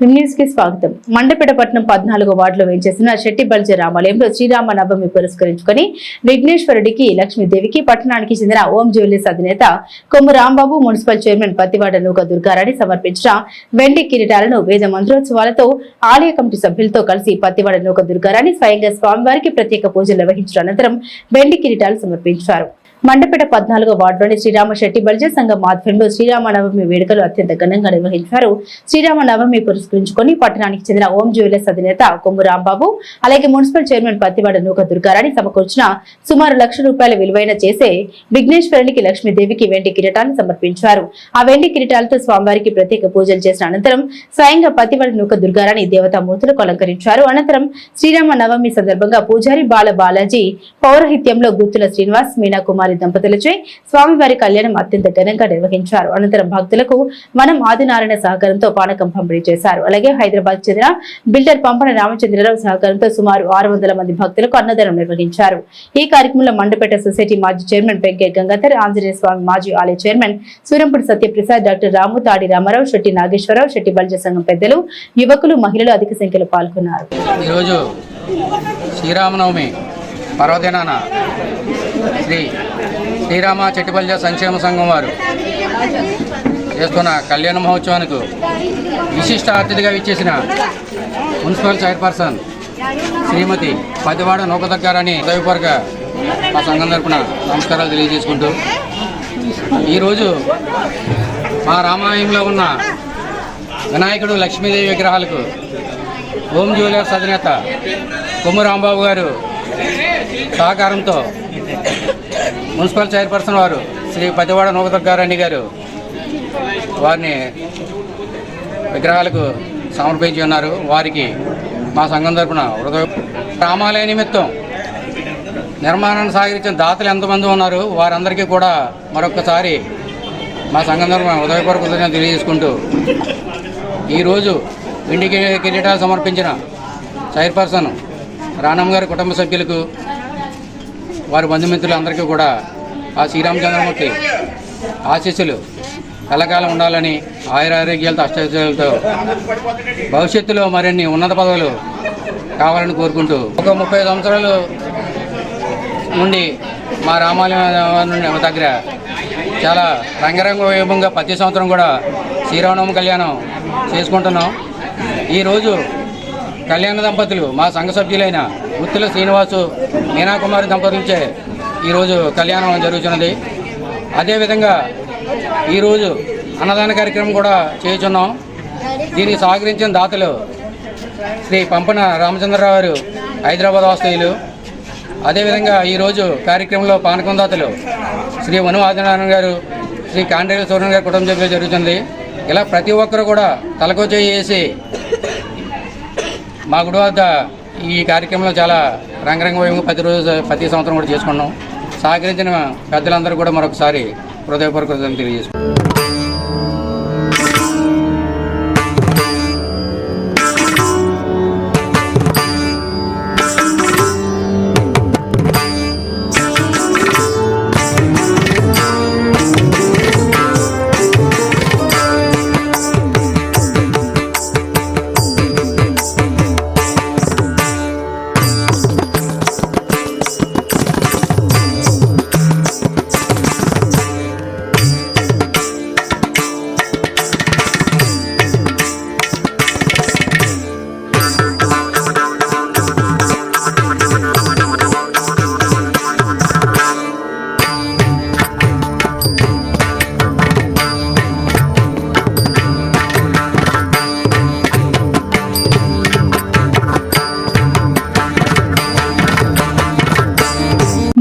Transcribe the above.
కి స్వాగతం. మండపేట పట్నం పద్నాలుగో వార్డులో వేయించేసిన శెట్టి బల్జ రామాలయంలో శ్రీరామ నవమి పురస్కరించుకొని విఘ్నేశ్వరుడికి లక్ష్మీదేవికి పట్టణానికి చెందిన ఓం జ్యువెలర్స్ అధినేత కొమ్ము రాంబాబు మున్సిపల్ చైర్మన్ పత్తివాడ నూక దుర్గారాణి సమర్పించిన వెండి కిరీటాలను వేద మంత్రోత్సవాలతో ఆలయ కమిటీ సభ్యులతో కలిసి పత్తివాడ నూక దుర్గారాణి స్వయంగా స్వామివారికి ప్రత్యేక పూజలు నిర్వహించిన అనంతరం వెండి కిరీటాలు సమర్పించారు. మండపేట పద్నాలుగో వార్డులోని శ్రీరామ శెట్టి సంఘం ఆధ్వర్యంలో శ్రీరామ నవమి వేడుకలు అత్యంత ఘనంగా నిర్వహించారు. శ్రీరామ నవమి పురస్కరించుకొని పట్టణానికి చెందిన ఓం జ్యువెలర్స్ అధినేత కొమ్ము రాంబాబు అలాగే మున్సిపల్ చైర్మన్ పత్తివాడ నూక దుర్గారాణి సమకూర్చిన సుమారు లక్ష రూపాయల విలువైన చేసే విఘ్నేశ్వరునికి లక్ష్మీదేవికి వెండి కిరీటాలను సమర్పించారు. ఆ వెండి కిరీటాలతో స్వామివారికి ప్రత్యేక పూజలు చేసిన అనంతరం స్వయంగా పత్తివాడ నూక దుర్గారాణి దేవతామూర్తులకు అలంకరించారు అనంతరం శ్రీరామ నవమి సందర్భంగా పూజారి బాల బాలాజీ పౌరహిత్యంలో గుత్తుల శ్రీనివాస్ మీనా కుమారి దంపతులచే స్వామివారి కళ్యాణం అత్యంత ఘనంగా నిర్వహించారు. అనంతరం భక్తులకు మనం ఆదినారాయణ సహకారంతో పానకం పంపిణీ చేశారు. అలాగే హైదరాబాద్ చెందిన బిల్డర్ పంపన రామచంద్రరావు సహకారంతో సుమారు ఆరు వందల మంది భక్తులకు అన్నదానం నిర్వహించారు. ఈ కార్యక్రమంలో మండపేట సొసైటీ మాజీ చైర్మన్ పెంకే గంగాధర్ ఆంజనేయ స్వామి మాజీ ఆలయ చైర్మన్ సూరంపూడి సత్యప్రసాద్ డాక్టర్ రాము తాడి రామారావు శెట్టి నాగేశ్వరరావు శెట్టి బల్జ సంఘం పెద్దలు యువకులు మహిళలు అధిక సంఖ్యలో పాల్గొన్నారు. ఈరోజు శ్రీరామనవమి పర్వదినాన శ్రీ శ్రీరామ చెట్టిపల్లి సంక్షేమ సంఘం వారు చేస్తున్న కళ్యాణ మహోత్సవానికి విశిష్ట అతిథిగా ఇచ్చేసిన మున్సిపల్ చైర్పర్సన్ శ్రీమతి పదివాడ నూకదగ్గారని హృదయపూర్వక మా సంఘం తరపున నమస్కారాలు తెలియజేసుకుంటూ ఈరోజు మా రామాలయంలో ఉన్న వినాయకుడు లక్ష్మీదేవి విగ్రహాలకు హోమ్ జ్యువెలర్స్ అధినేత కొమ్ము రాంబాబు గారు సహకారంతో మున్సిపల్ చైర్పర్సన్ వారు శ్రీ పతివాడ నూకదుర్గారాణి గారు వారిని విగ్రహాలకు సమర్పించి ఉన్నారు. వారికి మా సంఘం తరపున హృదయ గ్రామాలయ నిమిత్తం నిర్మాణాన్ని సాగించిన దాతలు ఎంతమంది ఉన్నారు? వారందరికీ కూడా మరొకసారి మా సంఘం తరపున హృదయపూర్వక తెలియజేసుకుంటూ ఈరోజు ఇండికి కిరీటాలు సమర్పించిన చైర్పర్సన్ రాణమ్మ గారి కుటుంబ సభ్యులకు వారి బంధుమిత్రులందరికీ కూడా ఆ శ్రీరామచంద్రమూర్తి ఆశీస్సులు. కలకాలం ఉండాలని ఆయురారోగ్యాలతో అష్టైశ్వర్యాలతో భవిష్యత్తులో మరిన్ని ఉన్నత పదవులు కావాలని కోరుకుంటూ ఒక ముప్పై సంవత్సరాలు నుండి మా రామాలయం నుండి దగ్గర చాలా రంగరంగ వైభవంగా ప్రతి సంవత్సరం కూడా శ్రీరామనవమి కళ్యాణం చేసుకుంటున్నాం. ఈరోజు కళ్యాణ దంపతులు మా సంఘ సభ్యులైన గుత్తుల శ్రీనివాసు మీనాకుమారి దంపతులచే ఈరోజు కళ్యాణం జరుగుతున్నది. అదేవిధంగా ఈరోజు అన్నదాన కార్యక్రమం కూడా చేయుచున్నాం. దీనికి సహకరించిన దాతలు శ్రీ పంపన రామచంద్రరావు గారు హైదరాబాద్ వాస్తవ్యులు అదేవిధంగా ఈరోజు కార్యక్రమంలో పానకం దాతలు శ్రీ వను ఆదినారాయణ గారు శ్రీ కాండ్రేల సూర్యన్ గారి కుటుంబ సభ్యులు జరుగుతుంది ఇలా ప్రతి ఒక్కరు కూడా తలకో చేసి మా గుడి వద్ద ఈ కార్యక్రమంలో చాలా రంగరంగ వైభవంగా ప్రతి రోజు ప్రతి సంవత్సరం కూడా చేసుకున్నాం. సహకరించిన పెద్దలందరూ కూడా మరొకసారి హృదయపూర్వక తెలియజేసుకున్నాం